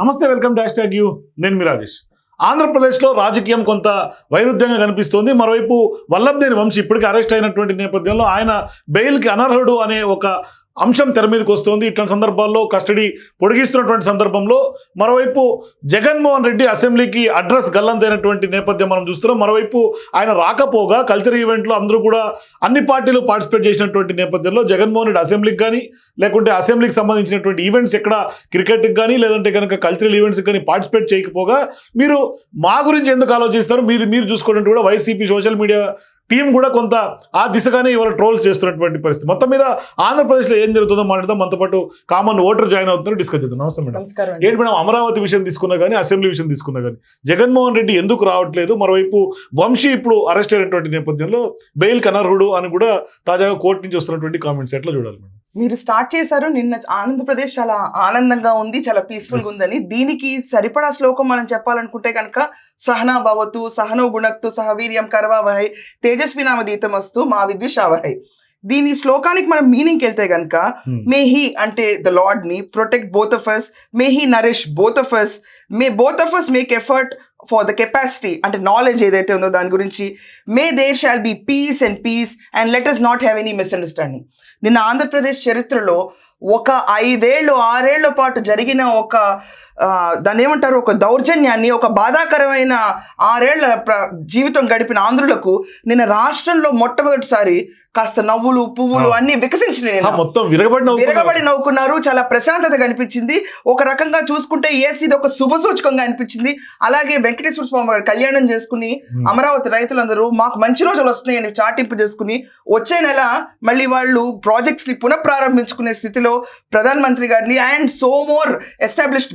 నమస్తే welcome dash tag you. నేను మీ రాజేష్. ఆంధ్రప్రదేశ్లో రాజకీయం కొంత వైరుధ్యంగా కనిపిస్తోంది. మరోవైపు వల్లభనేని వంశీ ఇప్పటికీ అరెస్ట్ అయినటువంటి నేపథ్యంలో ఆయన బెయిల్కి అనర్హుడు అనే ఒక అంశం తెర మీదకి వస్తుంది. ఇట్లాంటి సందర్భాల్లో కస్టడీ పొడిగిస్తున్నటువంటి సందర్భంలో మరోవైపు జగన్మోహన్ రెడ్డి అసెంబ్లీకి అడ్రస్ గల్లంతైనటువంటి నేపథ్యం మనం చూస్తున్నాం. మరోవైపు ఆయన రాకపోగా కల్చర్ ఈవెంట్లో అందరూ కూడా అన్ని పార్టీలు పార్టిసిపేట్ చేసినటువంటి నేపథ్యంలో జగన్మోహన్ రెడ్డి అసెంబ్లీకి కానీ లేకుంటే అసెంబ్లీకి సంబంధించినటువంటి ఈవెంట్స్ ఎక్కడ క్రికెట్కి కానీ లేదంటే కనుక కల్చరల్ ఈవెంట్స్కి కానీ పార్టిసిపేట్ చేయకపోగా మీరు మా గురించి ఎందుకు ఆలోచిస్తారు? మీది మీరు చూసుకోవడం కూడా వైసీపీ సోషల్ మీడియా టీం కూడా కొంత ఆ దిశగానే ఇవాళ ట్రోల్స్ చేస్తున్నటువంటి పరిస్థితి. మొత్తం మీద ఆంధ్రప్రదేశ్లో ఏం జరుగుతుందో మాట్లాడదాం. మనతో పాటు కామన్ ఓటర్ జాయిన్ అవుతున్నారు. డిస్కస్ చేద్దాం. నమస్తే మేడం. నమస్కారం ఏంటి మేడం? అమరావతి విషయం తీసుకున్నా కానీ అసెంబ్లీ విషయం తీసుకున్నా కానీ జగన్మోహన్ రెడ్డి ఎందుకు రావట్లేదు? మరోవైపు వంశీ ఇప్పుడు అరెస్ట్ అయినటువంటి నేపథ్యంలో బెయిల్ కనర్హుడు అని కూడా తాజాగా కోర్టు నుంచి వస్తున్నటువంటి కామెంట్స్ ఎట్లా చూడాలి మేడం? మీరు స్టార్ట్ చేశారు నిన్న ఆంధ్రప్రదేశ్ చాలా ఆనందంగా ఉంది చాలా పీస్ఫుల్గా. ఉందని. దీనికి సరిపడా శ్లోకం మనం చెప్పాలనుకుంటే కనుక సహనా భవతు సహనో గుణక్తు సహవీర్యం కరవావహై తేజస్వి నామదీతం వస్తు మా విద్విషావహై. దీని శ్లోకానికి మనం మీనింగ్ వెళ్తే కనుక మే హీ అంటే the లార్డ్ని protect both of us may he nourish both of us may both of us make effort for the capacity అంటే నాలెడ్జ్ ఏదైతే ఉందో దాని గురించి may there shall be peace and peace and let us not have any misunderstanding నిన్న ఆంధ్రప్రదేశ్ చరిత్రలో ఒక ఐదేళ్ళు ఆరేళ్ళ పాటు జరిగిన ఒక దాన్ని ఏమంటారు ఒక దౌర్జన్యాన్ని ఒక బాధాకరమైన ఆరేళ్ళ ప్ర జీవితం గడిపిన ఆంధ్రులకు నిన్న రాష్ట్రంలో మొట్టమొదటిసారి కాస్త నవ్వులు పువ్వులు. అన్ని వికసించినాయి నిన్న. మొత్తం విరగబడిన విరగబడి నవ్వుకున్నారు చాలా ప్రశాంతత కనిపించింది ఒక రకంగా చూసుకుంటే ఎస్ ఇది ఒక శుభ సూచకంగా అనిపించింది అలాగే వెంకటేశ్వర స్వామి వారి కళ్యాణం చేసుకుని. అమరావతి రైతులందరూ మాకు మంచి రోజులు వస్తున్నాయని చాటింపు చేసుకుని వచ్చే నెల మళ్ళీ వాళ్ళు ప్రాజెక్ట్స్ని పునఃప్రారంభించుకునే స్థితిలో ప్రధాన మంత్రి గారిని అండ్ సో మోర్ ఎస్టాబ్లిష్డ్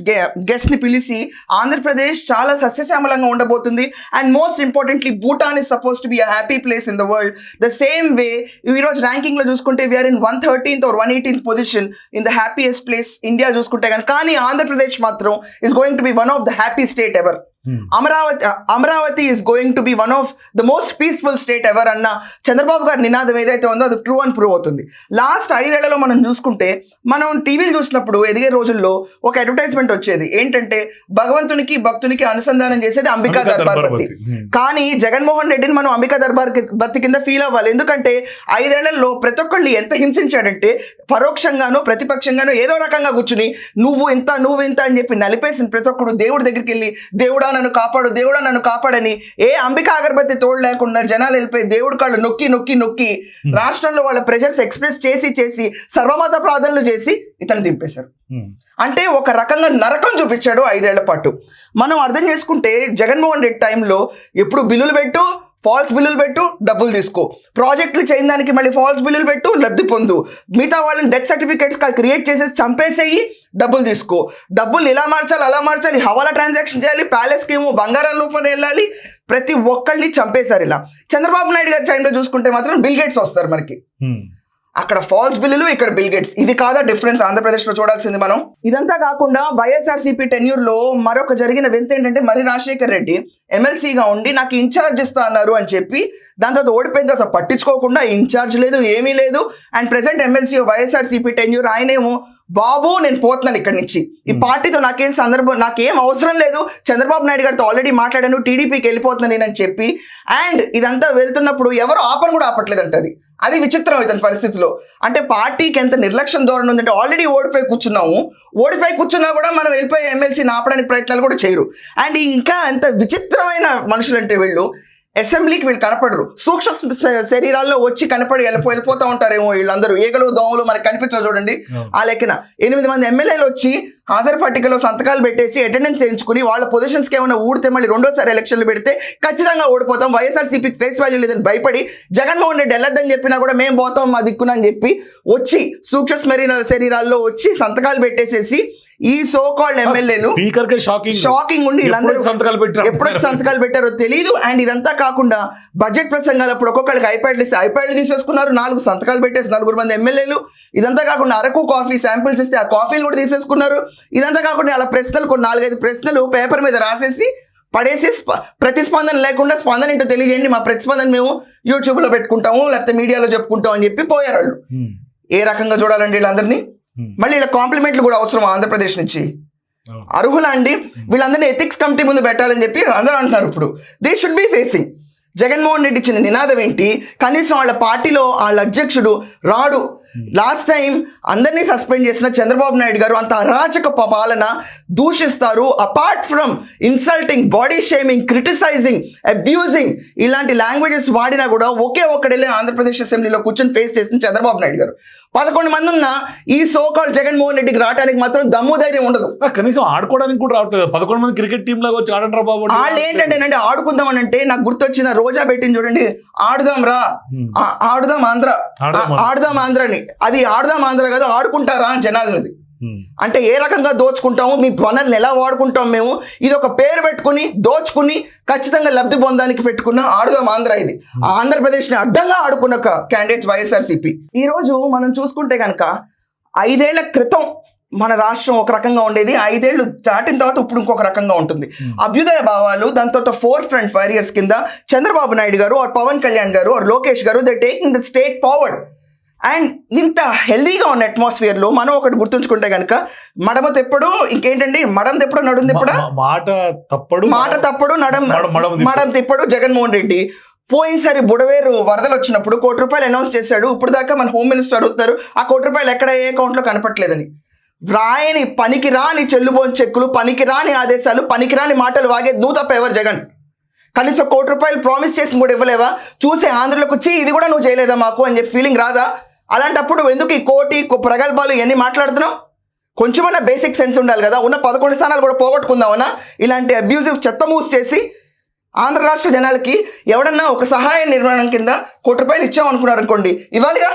గెస్ట్ని పిలిచి ఆంధ్రప్రదేశ్ చాలా సస్యశ్యామలంగా ఉండబోతుంది. And most importantly Bhutan is suppose to be a happy place in the world the same way ఈరోజు ర్యాంకింగ్లో చూసుకుంటే we are in one thirteenth or one eighteenth position in the happiest place India చూసుకుంటే కానీ కానీ ఆంధ్రప్రదేశ్ మాత్రం is going to be one of the happy state ever Amaravati Amaravati is going to be one of the most peaceful state ever అన్న చంద్రబాబు గారి నినాదం ఏదైతే ఉందో అది ట్రూ అండ్ ప్రూవ్ అవుతుంది. లాస్ట్ ఐదేళ్ళలో మనం చూసుకుంటే మనం టీవీలు చూసినప్పుడు ఎదిగే రోజుల్లో ఒక అడ్వర్టైజ్మెంట్ వచ్చేది. ఏంటంటే భగవంతునికి భక్తునికి అనుసంధానం చేసేది అంబికా దర్బార్ బత్తి కానీ జగన్మోహన్ రెడ్డిని మనం అంబికా దర్బార్ బత్తి కింద ఫీల్ అవ్వాలి. ఎందుకంటే ఐదేళ్ళలో ప్రతి ఒక్కళ్ళు ఎంత హింసించాడంటే పరోక్షంగానో ప్రతిపక్షంగానో ఏదో రకంగా కూర్చుని నువ్వు ఇంత నువ్వు ఇంత అని చెప్పి నలిపేసిన ప్రతి ఒక్కడు దేవుడి దగ్గరికి వెళ్ళి దేవుడా నన్ను కాపాడు దేవుడా నన్ను కాపాడని ఏ అంబికా అగరబత్తి తోడు లేకుండా జనాలు వెళ్ళిపోయి దేవుడి కాళ్ళు నొక్కి నొక్కి నొక్కి రాష్ట్రంలో వాళ్ళ ప్రెజర్స్ ఎక్స్ప్రెస్ చేసి చేసి సర్వమత ప్రార్థనలు చేసి ఇతను దింపేశారు. అంటే ఒక రకంగా నరకం చూపించాడు ఐదేళ్ళ పాటు. మనం అర్థం చేసుకుంటే జగన్మోహన్ రెడ్డి టైంలో ఎప్పుడు బిల్లులు పెట్టు ఫాల్స్ బిల్లులు పెట్టు డబ్బులు తీసుకో. ప్రాజెక్టులు చేయడానికి దానికి మళ్ళీ ఫాల్స్ బిల్లులు పెట్టు లబ్ధి పొందు. మిగతా వాళ్ళని డెత్ సర్టిఫికేట్స్ క్రియేట్ చేసేసి చంపేసేయి డబ్బులు తీసుకో. డబ్బులు ఇలా మార్చాలి అలా మార్చాలి హవాలా ట్రాన్సాక్షన్ చేయాలి ప్యాలెస్కి ఏమో బంగారం రూపంలో వెళ్ళాలి ప్రతి ఒక్కళ్ళని చంపేశారు ఇలా. చంద్రబాబు నాయుడు గారి టైంలో చూసుకుంటే మాత్రం బిల్ గేట్స్ వస్తారు మనకి. అక్కడ ఫాల్స్ బిల్లులు ఇక్కడ బిల్ గేట్స్ ఇది కాదా డిఫరెన్స్ ఆంధ్రప్రదేశ్లో చూడాల్సింది మనం? ఇదంతా కాకుండా వైఎస్ఆర్సీపీ టెన్యూర్లో మరొక జరిగిన వింత ఏంటంటే మరి రాజశేఖర్ రెడ్డి ఎమ్మెల్సీగా ఉండి నాకు ఇన్ఛార్జ్ ఇస్తా అన్నారు అని చెప్పి దాని తర్వాత ఓడిపోయిన తర్వాత పట్టించుకోకుండా ఇన్ఛార్జ్ లేదు ఏమీ లేదు. And present MLC YSRCP tenure ఆయనేమో బాబు నేను పోతున్నాను ఇక్కడి నుంచి. ఈ Hmm. పార్టీతో నాకేం సందర్భం నాకేం అవసరం లేదు. చంద్రబాబు నాయుడు గారితో ఆల్రెడీ మాట్లాడాను టీడీపీకి వెళ్ళిపోతున్నాను నేనని చెప్పి. అండ్ ఇదంతా వెళ్తున్నప్పుడు ఎవరు ఆపని కూడా ఆపట్లేదంట అది విచిత్రం ఇతని పరిస్థితిలో. అంటే పార్టీకి ఎంత నిర్లక్ష్యం ధోరణి ఉందంటే ఆల్రెడీ ఓడిపోయి కూర్చున్నాము. ఓడిపోయి కూర్చున్నా కూడా మనం వెళ్ళిపోయి ఎమ్మెల్సీని ఆపడానికి ప్రయత్నాలు కూడా చేయరు. అండ్ ఇంకా ఎంత విచిత్రమైన మనుషులు అంటే వీళ్ళు. అసెంబ్లీకి వీళ్ళు కనపడరు. సూక్ష్మ శరీరాల్లో వచ్చి కనపడి వెళ్ళిపో వెళ్ళిపోతూ ఉంటారేమో వీళ్ళందరూ. ఈగలు దోమలు మనకి కనిపించవు చూడండి. ఆ లెక్కన ఎనిమిది మంది ఎమ్మెల్యేలు వచ్చి హాజరు పట్టికలో సంతకాలు పెట్టేసి అటెండెన్స్ చేయించుకుని వాళ్ళ పొజిషన్స్కి ఏమైనా ఊడితే మళ్ళీ రెండోసారి ఎలక్షన్లు పెడితే ఖచ్చితంగా ఓడిపోతాం. వైఎస్ఆర్సీపీకి ఫేస్ వాల్యూ లేదని భయపడి జగన్మోహన్ రెడ్డి వెళ్ళొద్దని చెప్పినా కూడా మేము పోతాం మా దిక్కున అని చెప్పి వచ్చి సూక్ష్మ శరీర శరీరాల్లో వచ్చి సంతకాలు పెట్టేసేసి ఈ సో కాల్డ్ ఎమ్మెల్యేలు స్పీకర్ షాకింగ్ షాకింగ్ ఉండి వీళ్ళందరూ సంతకాలు పెట్టారు ఎప్పుడు సంతకాలు పెట్టారో తెలియదు అండ్ ఇదంతా కాకుండా బడ్జెట్ ప్రసంగాలప్పుడు ఒక్కొక్కరికి ఐప్యాడ్లు ఇస్తే ఐప్యాడ్లు తీసేసుకున్నారు. నాలుగు సంతకాలు పెట్టేసి నలుగురు మంది ఎమ్మెల్యేలు ఇదంతా కాకుండా అరకు కాఫీ శాంపిల్స్ ఇస్తే ఆ కాఫీలు కూడా తీసేసుకున్నారు. ఇదంతా కాకుండా అలా ప్రశ్నలు కొన్ని నాలుగైదు ప్రశ్నలు పేపర్ మీద రాసేసి పడేసి స్ప- ప్రతిస్పందన లేకుండా స్పందన ఏంటో తెలియజేయండి. మా ప్రతిస్పందన మేము యూట్యూబ్లో పెట్టుకుంటాము లేకపోతే మీడియాలో చెప్పుకుంటాం అని చెప్పి పోయారు వాళ్ళు. ఏ రకంగా చూడాలండి వీళ్ళందరినీ? మళ్ళీ ఇలా కాంప్లిమెంట్లు కూడా అవసరం ఆంధ్రప్రదేశ్ నుంచి. అవును. అర్హులా అండి వీళ్ళందరినీ ఎథిక్స్ కమిటీ ముందు పెట్టాలని చెప్పి అందరూ అంటున్నారు ఇప్పుడు. They should be facing Jaganmohan Reddy ఇచ్చిన నినాదం ఏంటి? కనీసం వాళ్ళ పార్టీలో వాళ్ళ అధ్యక్షుడు రాడు. లాస్ట్ టైం అందరినీ సస్పెండ్ చేసిన చంద్రబాబు నాయుడు గారు అంత అరాచక పాలన దూషిస్తారు. Apart from insulting body shaming criticising abusing ఇలాంటి లాంగ్వేజెస్ వాడినా కూడా ఒకే ఒక్కడెళ్ళి ఆంధ్రప్రదేశ్ అసెంబ్లీలో కూర్చొని ఫేస్ చేసిన చంద్రబాబు నాయుడు గారు. పదకొండు మంది ఉన్న ఈ సోకాల్ జగన్మోహన్ రెడ్డికి రావడానికి మాత్రం దమ్ము ధైర్యం ఉండదు. కనీసం ఆడుకోవడానికి కూడా రావట్లేదు పదకొండు మంది క్రికెట్ టీం లాగా వచ్చి ఆడండి బాబు వాళ్ళు ఏంటంటే ఆడుకుందాం అని అంటే నాకు గుర్తొచ్చిన రోజా పెట్టింది చూడండి ఆడుదాం రా. ఆ- ఆడుదాం ఆంధ్ర. ఆడుదాం ఆ- ఆడుదాం ఆంధ్రని అది ఆడుదాం ఆంధ్ర కాదు ఆడుకుంటారా అని జనాలది. అంటే ఏ రకంగా దోచుకుంటాము? మీ వనరులు ఎలా వాడుకుంటాం మేము? ఇది ఒక పేరు పెట్టుకుని దోచుకుని ఖచ్చితంగా లబ్ధి పొందడానికి పెట్టుకున్న ఆడుదాం ఆంధ్ర ఇది. ఆంధ్రప్రదేశ్ని అడ్డంగా ఆడుకున్న క్యాండిడేట్స్ వైఎస్ఆర్సీపీ. ఈ రోజు మనం చూసుకుంటే కనుక ఐదేళ్ళ క్రితం మన రాష్ట్రం ఒక రకంగా ఉండేది. ఐదేళ్ళు దాటిన తర్వాత ఇప్పుడు ఇంకొక రకంగా ఉంటుంది. అభ్యుదయ భావాలు దాని తర్వాత ఫోర్ ఫ్రంట్ వారియర్స్ కింద చంద్రబాబు నాయుడు గారు are Pawan Kalyan garu or Lokesh garu they taking the state forward and ఇంత హెల్దీగా ఉన్న అట్మాస్ఫియర్లో మనం ఒకటి గుర్తుంచుకుంటే కనుక మడమ తెప్పుడు ఇంకేంటండి? మడం తెప్పుడు నడుం తెప్పుడా? మాట తప్పడు మాట తప్పుడు నడం మడం- తిప్పుడు. జగన్మోహన్ రెడ్డి పోయినసారి బుడవేరు వరదలు వచ్చినప్పుడు కోటి రూపాయలు అనౌన్స్ చేశాడు. ఇప్పుడు దాకా మన హోమ్ మినిస్టర్ అడుగుతున్నారు ఆ కోటి రూపాయలు ఎక్కడ ఏ అకౌంట్లో కనపట్లేదని. రాయని పనికిరాని చెల్లుబోని చెక్కులు పనికిరాని ఆదేశాలు పనికిరాని మాటలు వాగే నువ్వు తప్ప ఎవరు జగన్. కనీసం కోటి రూపాయలు ప్రామిస్ చేసి కూడా ఇవ్వలేవా? చూసే ఆంధ్రలోకి వచ్చి ఇది కూడా నువ్వు చేయలేదా మాకు? అని చెప్పి ఫీలింగ్ రాదా? అలాంటప్పుడు ఎందుకు ఈ కోటి ప్రగల్భాలు ఇవన్నీ మాట్లాడుతున్నావు? కొంచెమన్నా బేసిక్ సెన్స్ ఉండాలి కదా. ఉన్న పదకొండు స్థానాలు కూడా పోగొట్టుకుందామన్నా? ఇలాంటి అబ్యూజివ్ చెత్త మూవ్స్ చేసి ఆంధ్ర రాష్ట్ర జనాలకి ఎవడన్నా ఒక సహాయ నిర్మాణం కింద కోటి రూపాయలు ఇచ్చాం అనుకున్నారు అనుకోండి ఇవ్వాలిగా.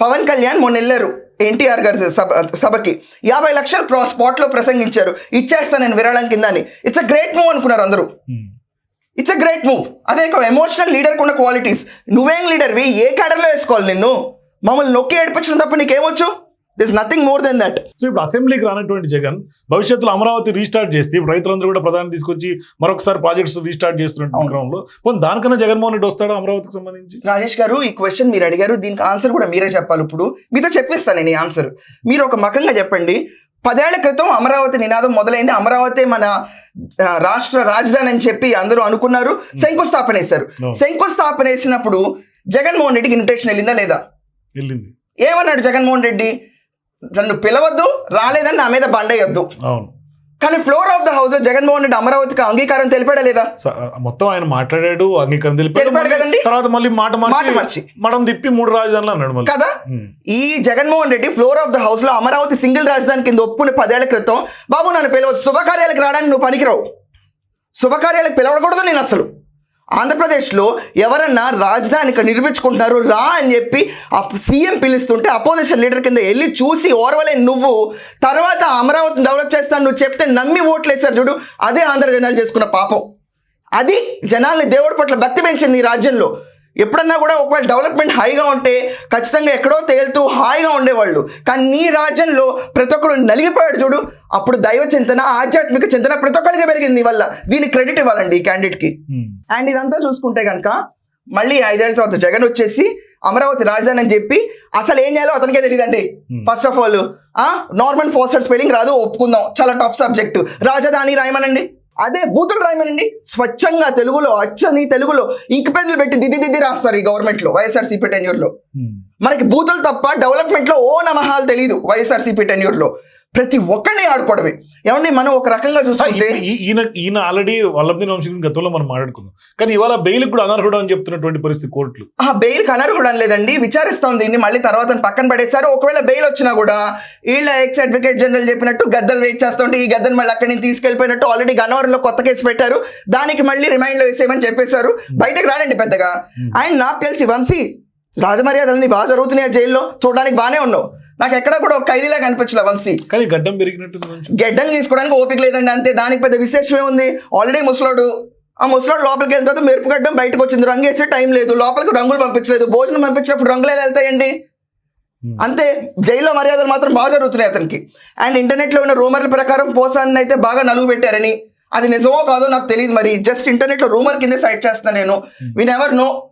పవన్ కళ్యాణ్ మొన్న వెళ్ళారు ఎన్టీఆర్ గారి సభ సభకి. యాభై లక్షలు స్పాట్లో ప్రసంగించారు. ఇచ్చేస్తాను నేను విరాళం కింద అని. ఇట్స్ అ గ్రేట్ మూవ్ అనుకున్నారు అందరూ. ఇట్స్ అ గ్రేట్ మూవ్ అదే ఒక ఎమోషనల్ లీడర్ ఉన్న క్వాలిటీస్ నువ్వేం లీడర్వి ఏ క్యాడర్లో వేసుకోవాలి నిన్ను? మమ్మల్ని నొక్కి ఏడిపించడం తప్ప నీకేమొచ్చు? This nothing more than that so ఇప్పుడు అసెంబ్లీకి రానటువంటి జగన్ భవిష్యత్తులో అమరావతి రీస్టార్ట్ చేస్తే ఇప్పుడు రైతులందరూ కూడా ప్రధాని తీసుకొచ్చి మరొకసారి ప్రాజెక్ట్స్ రీస్టార్ట్ అవును. క్రమంలో పోనీ దానికన్నా జగన్మోహన్ రెడ్డి వస్తాడా అమరావతికి సంబంధించి? రాజేష్ గారు ఈ క్వశ్చన్ మీరు అడిగారు దీనికి ఆన్సర్ కూడా మీరే చెప్పాలి ఇప్పుడు. మీతో చెప్పిస్తాను నేను ఈ ఆన్సర్ మీరు ఒక మకంగా చెప్పండి. పదేళ్ళ క్రితం అమరావతి నినాదం మొదలైంది. అమరావతి మన రాష్ట్ర రాజధాని అని చెప్పి అందరూ అనుకున్నారు. శంకుస్థాపన వేశారు. శంకుస్థాపన వేసినప్పుడు జగన్మోహన్ రెడ్డికి ఇన్విటేషన్ వెళ్ళిందా లేదా? వెళ్ళింది. ఏమన్నాడు జగన్మోహన్ రెడ్డి? నన్ను పిలవద్దు రాలేదని నా మీద బండయ్యొద్దు అవును. కానీ ఫ్లోర్ ఆఫ్ ద హౌస్లో జగన్మోహన్ రెడ్డి అమరావతికి అంగీకారం తెలిపాడా లేదా మొత్తం ఆయన మాట్లాడాడు అంగీకారం తెలిపాడు కదండి? తర్వాత మళ్ళీ మాట మాట మార్చి. మడం తిప్పి మూడు రాజధానులు అన్నాడు కదా. ఈ Jaganmohan Reddy floor of the హౌస్లో అమరావతి సింగిల్ రాజధాని కింద ఒప్పుకుని పదేళ్ళ క్రితం బాబు నన్ను పిలవద్దు శుభకార్యాలకు రావడానికి నువ్వు పనికిరావు శుభకార్యాలకు పిలవకూడదు నేను అసలు ఆంధ్రప్రదేశ్లో ఎవరన్నా రాజధానికి నిర్మించుకుంటున్నారు రా అని చెప్పి ఆ సీఎం పిలుస్తుంటే అపోజిషన్ లీడర్ కింద వెళ్ళి చూసి ఓర్వలే నువ్వు. తర్వాత అమరావతిని డెవలప్ చేస్తాను నువ్వు చెప్తే నమ్మి ఓట్లేశారు చూడు అదే ఆంధ్ర జనాలు చేసుకున్న పాపం. అది జనాల్ని దేవుడి పట్ల భక్తి పెంచింది ఈ రాజ్యంలో. ఎప్పుడన్నా కూడా ఒకవేళ డెవలప్మెంట్ హైగా ఉంటే ఖచ్చితంగా ఎక్కడో తేలుతూ హాయిగా ఉండేవాళ్ళు. కానీ నీ రాజ్యంలో ప్రతి ఒక్కరు నలిగిపోయాడు చూడు. అప్పుడు దైవ చింతన ఆధ్యాత్మిక చింతన ప్రతి ఒక్కరికి పెరిగింది వల్ల. దీనికి క్రెడిట్ ఇవ్వాలండి ఈ క్యాండిడేట్కి. అండ్ ఇదంతా చూసుకుంటే కనుక మళ్ళీ ఐదేళ్ళ తర్వాత జగన్ వచ్చేసి అమరావతి రాజధాని అని చెప్పి అసలు ఏం చేయాలో అతనికే తెలియదండి. First of all normal foster spelling రాదు ఒప్పుకుందాం. చాలా టఫ్ సబ్జెక్ట్ రాజధాని రాయమనండి. అదే బూతులు రాయమనండి. స్వచ్ఛంగా తెలుగులో అచ్చని తెలుగులో ఇంక్ పెన్నులు పెట్టి దిద్ది దిద్ది రాస్తారు ఈ గవర్నమెంట్లో వైఎస్ఆర్సీపీ టెన్యూర్లో. ఉమ్. మనకి బూతులు తప్ప డెవలప్మెంట్లో ఓ నమహాలు తెలియదు వైఎస్ఆర్సీపీ టెన్యూర్లో. ప్రతి ఒక్కరిని ఆడుకోవడమే. ఏమండి మనం ఒక రకంగా చూసుకుంటే ఈయన ఈయన ఆల్రెడీ వల్లభదిన వంశీ గతంలో మనం మాట్లాడుకుందాం. కానీ ఇవాళ బెయిల్ కూడా అనర్హుడు అని చెప్తున్నటువంటి పరిస్థితి కోర్టులు. ఆ బెయిల్ అనర్హుడు లేదండి. విచారిస్తాం దీన్ని మళ్ళీ తర్వాత పక్కన పడేశారు. ఒకవేళ బెయిల్ వచ్చినా కూడా వీళ్ళ ఎక్స్ అడ్వకేట్ జనరల్ చెప్పినట్టు గద్దలు వెయిట్ చేస్తుంటే ఈ గద్దను మళ్ళీ అక్కడి నుంచి తీసుకెళ్ళిపోయినట్టు ఆల్రెడీ గన్నవరంలో కొత్త కేసు పెట్టారు. దానికి మళ్ళీ రిమైండ్లో వేసేయమని చెప్పేశారు. బయటకు రానండి పెద్దగా. అండ్ నాకు తెలిసి వంశీ రాజమర్యాదలని బాగా జరుగుతున్నాయి ఆ జైల్లో. చూడడానికి బాగానే ఉన్నావు. నాకు ఎక్కడ కూడా ఒక ఖైదీలా కనిపించలే వంశీ. కానీ గడ్డం పెరిగినట్టు గెడ్డం తీసుకోవడానికి ఓపిక లేదండి అంతే. దానికి పెద్ద విశేషం ఏముంది ఆల్రెడీ ముసలోడు ఆ ముసలోడు లోపలికి వెళ్ళిన తర్వాత మెరుపు గడ్డం బయటకు వచ్చింది. రంగు వేసే టైం లేదు. లోపలికి రంగులు పంపించలేదు. భోజనం పంపించినప్పుడు రంగులు ఎలా వెళ్తాయండి. Hmm. అంతే. జైల్లో మర్యాదలు మాత్రం బాగా జరుగుతున్నాయి అతనికి. అండ్ ఇంటర్నెట్లో ఉన్న రూమర్ల ప్రకారం పోసాన్ని అయితే బాగా నలుగు పెట్టారని. అది నిజమో కాదో నాకు తెలియదు మరి. జస్ట్ ఇంటర్నెట్లో రూమర్ కింద సైట్ చేస్తున్నా నేను. వీ నెవర్ నో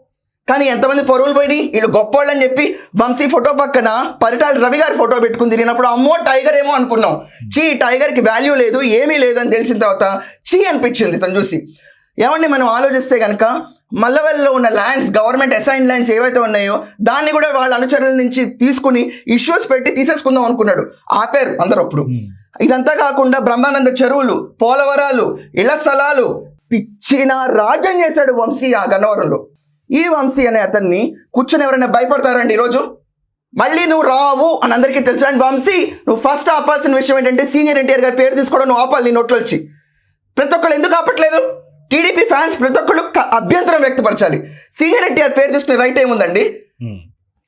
కానీ ఎంతమంది పరువులు పోయి వీళ్ళు గొప్పోళ్ళు అని చెప్పి వంశీ ఫోటో పక్కన పరిటాల రవి గారి ఫోటో పెట్టుకుని తిరిగినప్పుడు అమ్మో టైగర్ ఏమో అనుకున్నాం. చీ టైగర్కి వాల్యూ లేదు ఏమీ లేదు అని తెలిసిన తర్వాత చీ అనిపించింది తను చూసి. ఏమండి మనం ఆలోచిస్తే కనుక మల్లవెల్లో ఉన్న ల్యాండ్స్ గవర్నమెంట్ అసైన్ ల్యాండ్స్ ఏవైతే ఉన్నాయో దాన్ని కూడా వాళ్ళ అనుచరుల నుంచి తీసుకుని ఇష్యూస్ పెట్టి తీసేసుకుందాం అనుకున్నాడు. ఆపారు అందరూ అప్పుడు. ఇదంతా కాకుండా బ్రహ్మానంద చెరువులు పోలవరాలు ఇళ్ళ స్థలాలు పిచ్చిన రాజ్యం చేశాడు వంశీ ఆ గన్నవరంలో. ఈ వంశీ అనే అతన్ని కూర్చొని ఎవరైనా భయపడతారండి ఈరోజు? మళ్ళీ నువ్వు రావు అని అందరికీ తెలుసు. అండ్ వంశీ నువ్వు ఫస్ట్ ఆపాల్సిన విషయం ఏంటంటే సీనియర్ ఎన్టీఆర్ గారి పేరు తీసుకోవడం నువ్వు ఆపాలి నీ నోట్లో వచ్చి ప్రతి ఒక్కళ్ళు ఎందుకు ఆపట్లేదు? టీడీపీ ఫ్యాన్స్ ప్రతి ఒక్కళ్ళు క- అభ్యంతరం వ్యక్తపరచాలి. సీనియర్ ఎన్టీఆర్ పేరు తీసుకునే రైట్ ఏముందండి? ఉమ్.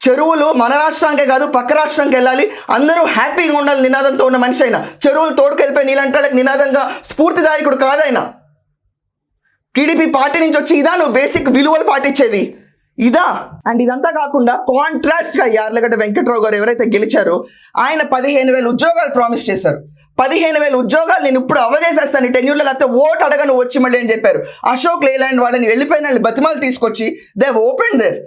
చెరువులు మన రాష్ట్రానికే కాదు పక్క రాష్ట్రానికి వెళ్ళాలి. అందరూ హ్యాపీగా ఉండాలి నినాదంతో ఉన్న మనిషి అయినా. చెరువులు తోడుకెళ్ళిపోయి నీళ్ళంటాళ్ళకి నినాదంగా స్ఫూర్తిదాయకుడు కాదైనా. టీడీపీ పార్టీ నుంచి వచ్చి ఇదా నువ్వు బేసిక్ విలువలు పాటించేది? ఇదా? అండ్ ఇదంతా కాకుండా కాంట్రాస్ట్గా యార్లగడ్డ వెంకట్రావు గారు ఎవరైతే గెలిచారో ఆయన పదిహేను వేల ఉద్యోగాలు ప్రామిస్ చేశారు. పదిహేను వేల ఉద్యోగాలు నేను ఇప్పుడు అవజేసేస్తాను. టెన్యూర్లో లేకపోతే ఓట్ అడగను వచ్చి మళ్ళీ అని చెప్పారు. అశోక్ లేలాండ్ వాళ్ళని వెళ్ళిపోయిన వాళ్ళని బతిమాలు తీసుకొచ్చి దే ఓపెన్ దేర్.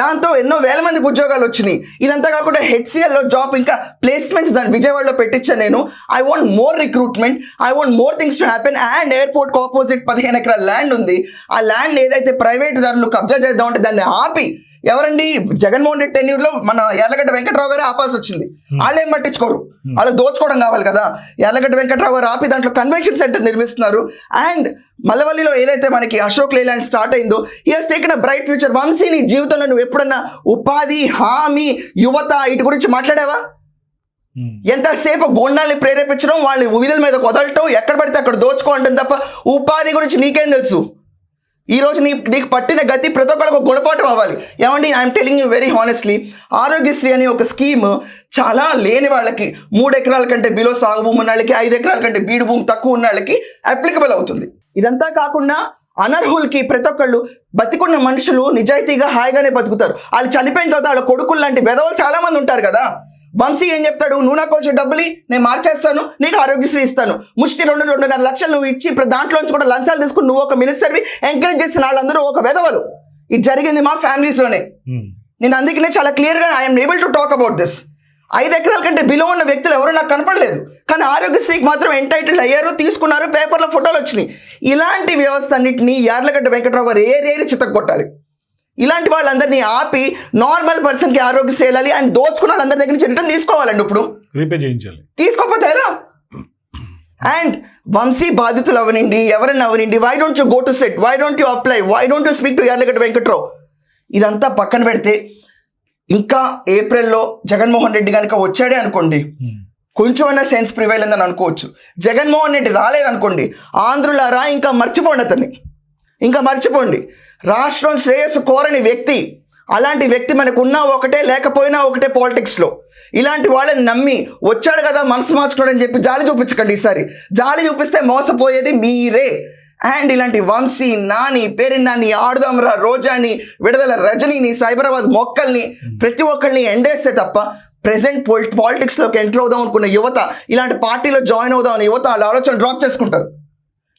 దాంతో ఎన్నో వేల మందికి ఉద్యోగాలు వచ్చినాయి. ఇదంతా కాకుండా HCL లో జాబ్ ఇంకా ప్లేస్మెంట్స్ దాని విజయవాడలో పెట్టించాను నేను. I want more recruitment I want more things to happen and airport opposite పదిహేను ఎకరాల ల్యాండ్ ఉంది. ఆ ల్యాండ్ ఏదైతే ప్రైవేట్ దారులు కబ్జా చేద్దాం అంటే దాన్ని ఆపి ఎవరండి? జగన్మోహన్ రెడ్డి tenure లో మన యార్లగడ్డ వెంకట్రావు గారే ఆపాల్సి వచ్చింది. వాళ్ళు ఏం పట్టించుకోరు? వాళ్ళు దోచుకోవడం కావాలి కదా. యార్లగడ్డ వెంకట్రావు గారు ఆపి దాంట్లో కన్వెన్షన్ సెంటర్ నిర్మిస్తున్నారు. అండ్ మల్లవల్లిలో ఏదైతే మనకి అశోక్ లేలాండ్ స్టార్ట్ అయిందో here's taken a bright future Vamshi నీ జీవితంలో నువ్వు ఎప్పుడన్నా ఉపాధి హామీ యువత వీటి గురించి మాట్లాడావా? ఉమ్. ఎంతసేపు గోండాల్ని ప్రేరేపించడం వాళ్ళని విధుల మీద వదలటం ఎక్కడ పడితే అక్కడ దోచుకోవడం తప్ప ఉపాధి గురించి నీకేం తెలుసు? ఈ రోజు నీ నీకు పట్టిన గతి ప్రతి ఒక్కరికి ఒక గుణపాఠం అవ్వాలి. ఏమండి? I'm telling you very honestly Aarogyasri అనే ఒక స్కీమ్ చాలా లేని వాళ్ళకి మూడు ఎకరాల కంటే బిలో సాగు భూమి ఉన్న వాళ్ళకి ఐదు ఎకరాల కంటే బీడు భూమి తక్కువ ఉన్న వాళ్ళకి అప్లికబుల్ అవుతుంది. ఇదంతా కాకుండా అనర్హులకి ప్రతి ఒక్కళ్ళు బతికున్న మనుషులు నిజాయితీగా హాయిగానే బతుకుతారు. వాళ్ళు చనిపోయిన తర్వాత వాళ్ళ కొడుకులు లాంటి వెధవలు చాలామంది ఉంటారు కదా. వంశీ ఏం చెప్తాడు? నువ్వు నాకు కొంచెం డబ్బులు నేను మార్చేస్తాను నీకు ఆరోగ్యశ్రీ ఇస్తాను. ముష్టి రెండు రెండున్నర లక్షలు నువ్వు ఇచ్చి ఇప్పుడు దాంట్లోంచి కూడా లంచాలు తీసుకుని నువ్వు ఒక మినిస్టర్వి ఎంకరేజ్ చేసిన వాళ్ళందరూ ఒక వెధవలు. ఇది జరిగింది మా ఫ్యామిలీస్లోనే. ఉమ్. నేను అందుకనే చాలా క్లియర్గా I'm able to talk about this ఐదు ఎకరాల కంటే బిలో ఉన్న వ్యక్తులు ఎవరు నాకు కనపడలేదు. కానీ ఆరోగ్యశ్రీకి మాత్రం ఎంటైటిల్ అయ్యారు తీసుకున్నారు పేపర్లో ఫోటోలు వచ్చినాయి. ఇలాంటి వ్యవస్థ అన్నింటినీ యార్లగడ్డ వెంకట్రావు గారు ఏరేరి చిత్తగొట్టాలి ఇలాంటి వాళ్ళందరినీ ఆపి నార్మల్ పర్సన్కి ఆరోగ్యశ్రీ వెళ్ళాలి అండ్ దోచుకున్న వాళ్ళందరి దగ్గర నుంచి రిటర్న్ తీసుకోవాలండి ఇప్పుడు. రీపే చేయించాలి. తీసుకోకపోతే ఎలా? అండ్ వంశీ బాధితులు అవనండి ఎవరైనా అవనండి why don't you go to set why don't you apply why don't you speak to Yarlagadda Venkatrao? ఇదంతా పక్కన పెడితే ఇంకా ఏప్రిల్లో జగన్మోహన్ రెడ్డి కనుక వచ్చాడే అనుకోండి ఉమ్. కొంచెమైనా సెన్స్ ప్రివైల్ ఉందని అనుకోవచ్చు. జగన్మోహన్ రెడ్డి రాలేదనుకోండి ఆంధ్రులారా ఇంకా మర్చిపోండి అతన్ని. ఇంకా మర్చిపోండి. రాష్ట్రం శ్రేయస్సు కోరని వ్యక్తి అలాంటి వ్యక్తి మనకు ఉన్నా ఒకటే లేకపోయినా ఒకటే పాలిటిక్స్లో. ఇలాంటి వాళ్ళని నమ్మి వచ్చాడు కదా మనసు మార్చుకోవడం అని చెప్పి జాలి చూపించకండి ఈసారి. జాలి చూపిస్తే మోసపోయేది మీరే. అండ్ ఇలాంటి వంశీ నాని పేరినాని ఆడుదామరా రోజాని విడుదల రజనీని సైబరాబాద్ మొక్కల్ని ప్రతి ఒక్కరిని ఎండేస్తే తప్ప ప్రెసెంట్ పొలి పాలిటిక్స్లోకి ఎంటర్ అవుదాం అనుకున్న యువత ఇలాంటి పార్టీలో జాయిన్ అవుదాం అనే యువత వాళ్ళ ఆలోచన డ్రాప్ చేసుకుంటారు.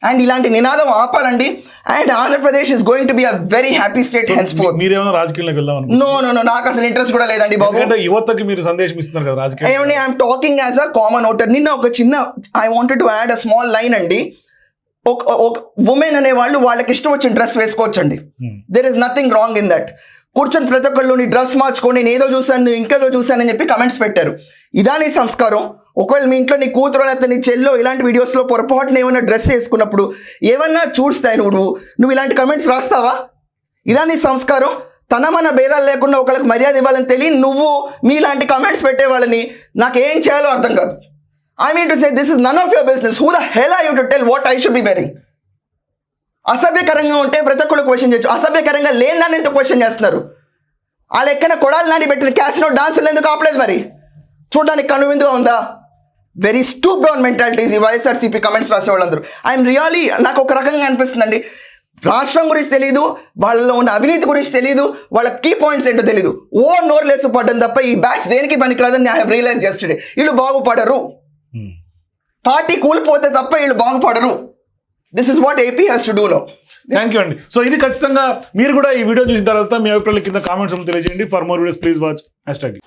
అండ్ ఇలాంటి నినాదం ఆపాలండి and Andhra Pradesh is going to be a very happy state henceforth మీరేమైనా రాజకీయంలోకి వెళ్దాం? నో నో నో నాకు అసలు ఇంట్రెస్ట్ కూడా లేదండి బాబు. ఎందుకంటే యువతకి మీరు సందేశం ఇస్తున్నారు కదా రాజకీయ ఏమండి I'm talking as a common voter నిన్న ఒక చిన్న I wanted to add a small line అండి. ఒక ఉమెన్ అనే వాళ్ళు వాళ్ళకి ఇష్టం వచ్చిన డ్రెస్ వేసుకోవచ్చండి. There is nothing wrong in that కూర్చొని ప్రతి ఒక్కళ్ళు నీ డ్రెస్ మార్చుకొని నేను ఏదో చూశాను ఇంకేదో చూశానని చెప్పి కమెంట్స్ పెట్టారు. ఇదా నీ సంస్కారం? ఒకవేళ మీ ఇంట్లో నీ కూతురు లేకపోతే నీ చెల్లో ఇలాంటి వీడియోస్లో పొరపాటున ఏమైనా డ్రెస్ వేసుకున్నప్పుడు ఏమన్నా చూస్తాయి నువ్వు? నువ్వు ఇలాంటి కమెంట్స్ రాస్తావా? ఇదా నీ సంస్కారం? తన మన భేదాలు లేకుండా ఒకళ్ళకి మర్యాద ఇవ్వాలని తెలియ నువ్వు మీలాంటి కమెంట్స్ పెట్టే వాళ్ళని నాకు ఏం చేయాలో అర్థం కాదు. I mean to say this is none of your business who the hell I you to tell what I should be wearing అసభ్యకరంగా ఉంటే ప్రతి ఒక్కళ్ళు క్వశ్చన్ చేయొచ్చు. అసభ్యకరంగా లేని దాన్ని ఎందుకు క్వశ్చన్ చేస్తున్నారు? ఆ లెక్కన కొడాలి నాని పెట్టిన క్యాసినో డాన్సులు ఎందుకు ఆపలేదు మరి? చూడడానికి కనువిందుగా ఉందా? వెరీ స్టూప్ డౌన్ మెంటాలిటీస్ ఈ వైఎస్ఆర్సీపీ కమెంట్స్ రాసే వాళ్ళందరూ ఐఎమ్ రియలీ నాకు ఒక రకంగా అనిపిస్తుందండి. రాష్ట్రం గురించి తెలియదు వాళ్ళలో ఉన్న అవినీతి గురించి తెలియదు వాళ్ళ కీ పాయింట్స్ ఏంటో తెలియదు ఓ నోరు లేసు పడ్డం తప్ప ఈ బ్యాచ్ దేనికి పనికిరాదని ఐ హావ్ రియలైజ్ చేస్తుండే వీళ్ళు బాగుపడరు. ఉమ్. పార్టీ కూలిపోతే తప్ప వీళ్ళు బాగుపడరు. This is what AP has to do no thank you అండి. సో ఇది ఖచ్చితంగా మీరు కూడా ఈ వీడియో చూసిన తర్వాత మీ అభిప్రాయాల కింద కామెంట్స్ తెలియజేయండి. For more videos please watch hashtag